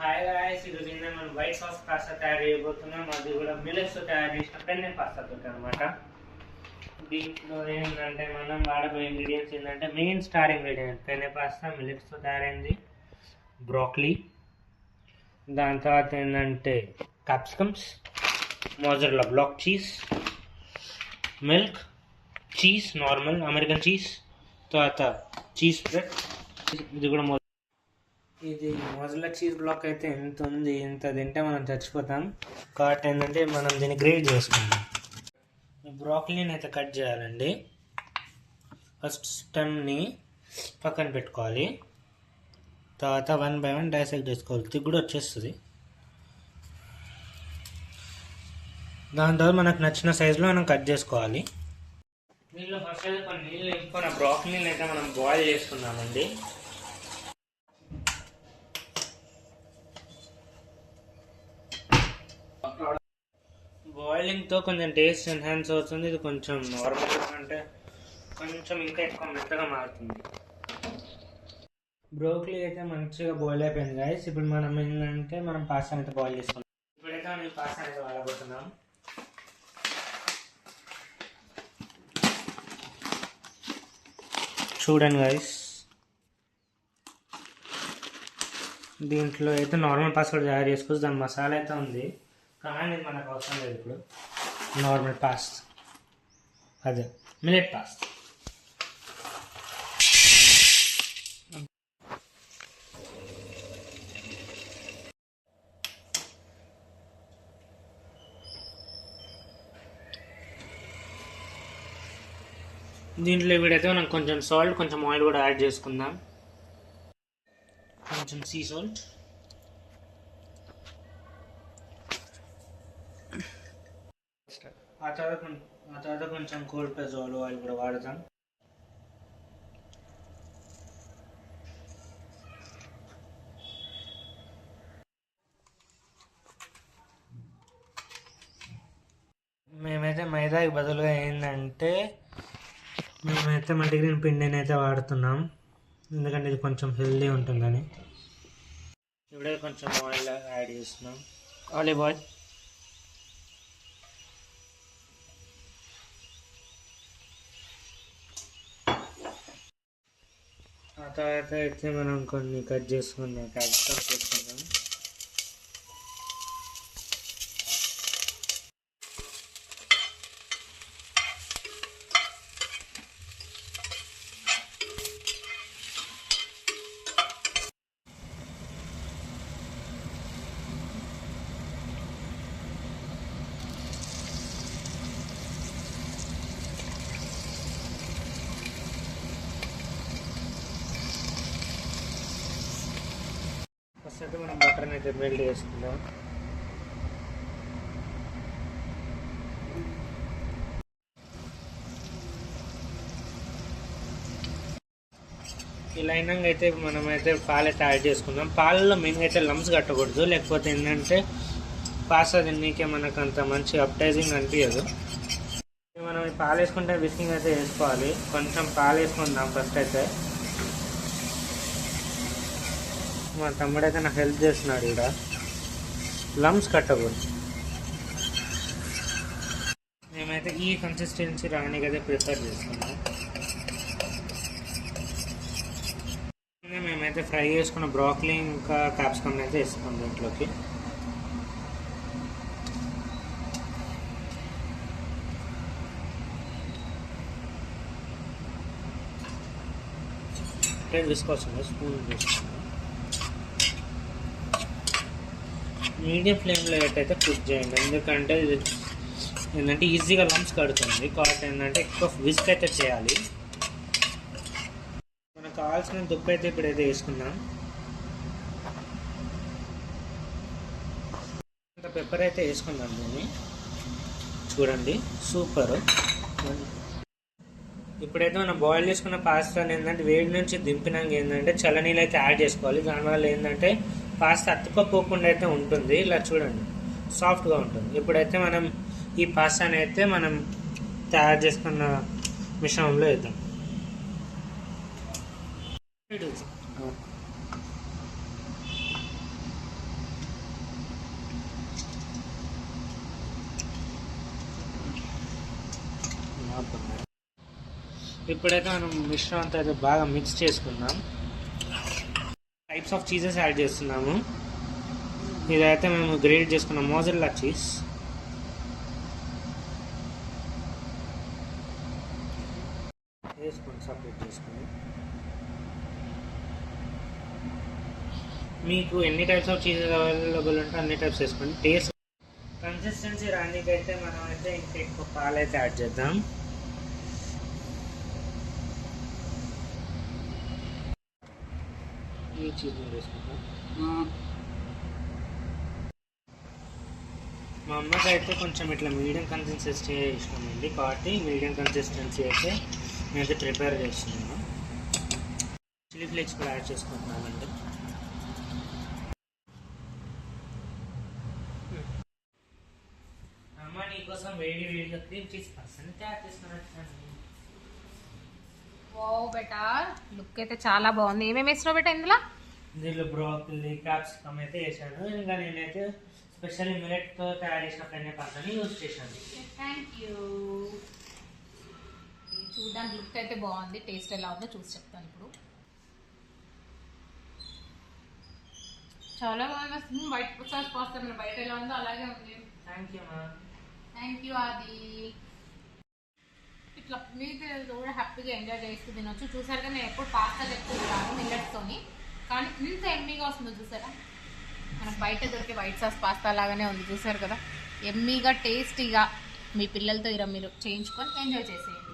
Hi guys ఈరోజు మనం white sauce pasta తయారు చేయబోతున్నాం. అది కూడా మిల్లెట్స్ తయారు చేసిన పెన్నె పాస్తా తోటి అనమాట దీంట్లో ఏంటంటే మనం వాడబోయే ఇంగ్రీడియంట్స్ ఏంటంటే main star ingredient penne pasta మిల్లెట్స్తో తయారైంది. బ్రోక్లీ దాని తర్వాత ఏంటంటే capsicums mozzarella block cheese milk cheese normal American cheese తర్వాత చీజ్ బ్రెడ్ ఇది కూడా ఇది మొదల చీజ్ బ్లాక్ అయితే ఎంత ఉంది ఇంత తింటే మనం చచ్చిపోతాం. కాబట్టి ఏంటంటే మనం దీన్ని గ్రేడ్ చేసుకుందాం. ఈ బ్రాక్లీని అయితే కట్ చేయాలండి. ఫస్ట్ స్టెమ్ని పక్కన పెట్టుకోవాలి. తర్వాత వన్ బై వన్ డైసెక్ట్ చేసుకోవాలి. ఇది కూడా వచ్చేస్తుంది. దాని తర్వాత మనకు నచ్చిన సైజులో మనం కట్ చేసుకోవాలి. దీనిలో ఫస్ట్ అయితే కొన్ని నీళ్ళు వేసుకొని బ్రాక్లీని అయితే మనం బాయిల్ చేసుకున్నామండి బాయిలింగ్తో కొంచెం టేస్ట్ ఎన్హాన్స్ అవుతుంది. ఇది కొంచెం నార్మల్ అంటే కొంచెం ఇంకా ఎక్కువ మెత్తగా మారుతుంది. బ్రోక్లీ అయితే మంచిగా బాయిల్ అయిపోయింది గాయస్ ఇప్పుడు మనం ఏంటంటే మనం పాస్తా అయితే బాయిల్ చేసుకున్నాం ఇప్పుడైతే మనం ఈ పాస్తా అయితే వాడబోతున్నాం. చూడండి గాయస్ దీంట్లో అయితే నార్మల్ పాస్ కూడా తయారు చేసుకోవచ్చు దాని మసాలా అయితే ఉంది. కానీ మనకు అవసరం లేదు ఇప్పుడు. నార్మల్ పాస్ట్ అదే. మిలెట్ పాస్ట్ దీంట్లో వీడైతే మనం కొంచెం సాల్ట్ కొంచెం ఆయిల్ కూడా యాడ్ చేసుకుందాం. కొంచెం సీ సాల్ట్ ఆ తర్వాత ఆ తర్వాత కొంచెం కోల్డ్ ప్రెస్ ఆయిల్ కూడా వాడతాం. మేమైతే మైదాకి బదులుగా ఏంటంటే మేమైతే మల్టీగ్రీన్ పిండిని అయితే వాడుతున్నాం. ఎందుకంటే ఇది కొంచెం హెల్దీ ఉంటుందని. ఇప్పుడే కొంచెం ఆయిల్ యాడ్ చేస్తున్నాం. Olive oil. తర్వాత అయితే మనం కొన్ని కట్ చేసుకున్నాం చేసుకుందాం ఫస్ట్ అయితే మనం బటర్ని అయితే మెల్ట్ చేసుకుందాం. ఇలా అయినాక అయితే మనమైతే పాలు అయితే యాడ్ చేసుకుందాం. పాలలో మెయిన్గా అయితే లమ్స్ కట్టకూడదు. లేకపోతే ఏంటంటే పాస్తా తిన్నకే మనకు అంత మంచి అప్టైజింగ్ అనిపించదు మనం పాలు వేసుకుంటే విస్కింగ్ అయితే వేసుకోవాలి. కొంచెం పాలు వేసుకుందాం ఫస్ట్ అయితే. మా తమ్ముడైతే నాకు హెల్ప్ చేస్తున్నాడు ఇక్కడ లమ్స్ కట్టకూడదు. మేమైతే ఈ కన్సిస్టెన్సీ రానికి అయితే ప్రిఫర్ చేస్తున్నాం. మేమైతే ఫ్రై చేసుకున్న బ్రాక్లీ ఇంకా క్యాప్సికమ్ అయితే వేసుకున్నాం దీంట్లోకి. అంటే తీసుకోవాల్సింది స్పూన్ తీసుకున్నాం. మీడియం ఫ్లేమ్లో పెట్టయితే కుక్ చేయండి. ఎందుకంటే ఇది ఏంటంటే ఈజీగా లంప్స్ కడుతుంది. కాబట్టి ఏంటంటే ఎక్కువ విస్క్ అయితే చేయాలి. మనకు కావాల్సిన దుప్పు అయితే ఇప్పుడైతే వేసుకుందాం. అంత పెప్పర్ అయితే వేసుకుందాం దీన్ని. చూడండి సూపర్ ఇప్పుడైతే మనం బాయిల్ చేసుకున్న పాస్తాని ఏంటంటే వేడి నుంచి దింపినాక ఏంటంటే చల్లనీళ్ళు అయితే యాడ్ చేసుకోవాలి. దానివల్ల ఏంటంటే పాస్త అతుక్కపోకుండా అయితే ఉంటుంది. ఇలా చూడండి. సాఫ్ట్గా ఉంటుంది. ఇప్పుడైతే మనం ఈ పాస్తాని అయితే మనం తయారు చేసుకున్న మిశ్రమంలో వేద్దాం. ఇప్పుడైతే మనం మిశ్రమంతా అయితే బాగా మిక్స్ చేసుకున్నాం టైప్స్ ఆఫ్ చీజెస్ యాడ్ చేస్తున్నాము. ఇదైతే మేము గ్రేడ్ చేసుకున్నాం మోజల్లా చీజ్ వేసుకొని సపరేట్ చేసుకొని. మీకు ఎన్ని టైప్స్ ఆఫ్ చీజెస్ అవైలబుల్ ఉంటే అన్ని టైప్స్ వేసుకోండి. టేస్ట్ కన్సిస్టెన్సీ రానికైతే మనం అయితే ఇంకా ఎక్కువ పాలు అయితే యాడ్ చేద్దాం. ఈ చీజ్ వేసుకుంటాం మా అమ్మకి అయితే కొంచెం ఇట్లా మీడియం కన్సిస్టెన్సీ ఇష్టం అండి. కాబట్టి మీడియం కన్సిస్టెన్సీ అయితే నేనైతే ప్రిపేర్ చేస్తున్నాను చిల్లీ ఫ్లేక్స్ కూడా యాడ్ చేసుకుంటున్నానండి అమ్మ నీకోసం వేడి వేడిగా క్రీమ్ చీజ్ పర్సన్ తయారు చేసుకున్నట్టు ఓ బెటా. లుక్ అయితే చాలా బాగుంది. ఏమేమి వేసినావు బెటా ఇందులో? దీనిలో బ్రోకలీ క్యాప్సికమ్ అయితే వేసాను ఇంకా నేనైతే స్పెషల్లీ మిలెట్తో తయారు చేసిన పెన్నే పర్సన్ యూజ్ చేశాను. థ్యాంక్ యూ చూడడానికి లుక్ అయితే బాగుంది. టేస్ట్ ఎలా ఉందో చూసి చెప్తాను ఇప్పుడు. చాలా బాగా వస్తుంది వైట్ సాస్ పాస్తా మన బయట ఎలా ఉందో అలాగే ఉంది. థ్యాంక్ యూ థ్యాంక్ యూ ఆది. ఇట్లా మీకు కూడా హ్యాపీగా ఎంజాయ్ చేస్తూ తినొచ్చు. చూసారు కానీ నేను ఎప్పుడు పాస్తా చెప్తున్నాను మిల్లెట్స్తోని కానీ ఇంత ఎమ్మీగా వస్తుందో చూసారా? మనకు బయట దొరికే వైట్ సాస్ పాస్తా లాగానే ఉంది చూసారు కదా. ఎమ్మీగా టేస్టీగా మీ పిల్లలతో ఇలా మీరు. చేయించుకొని ఎంజాయ్ చేసేయండి.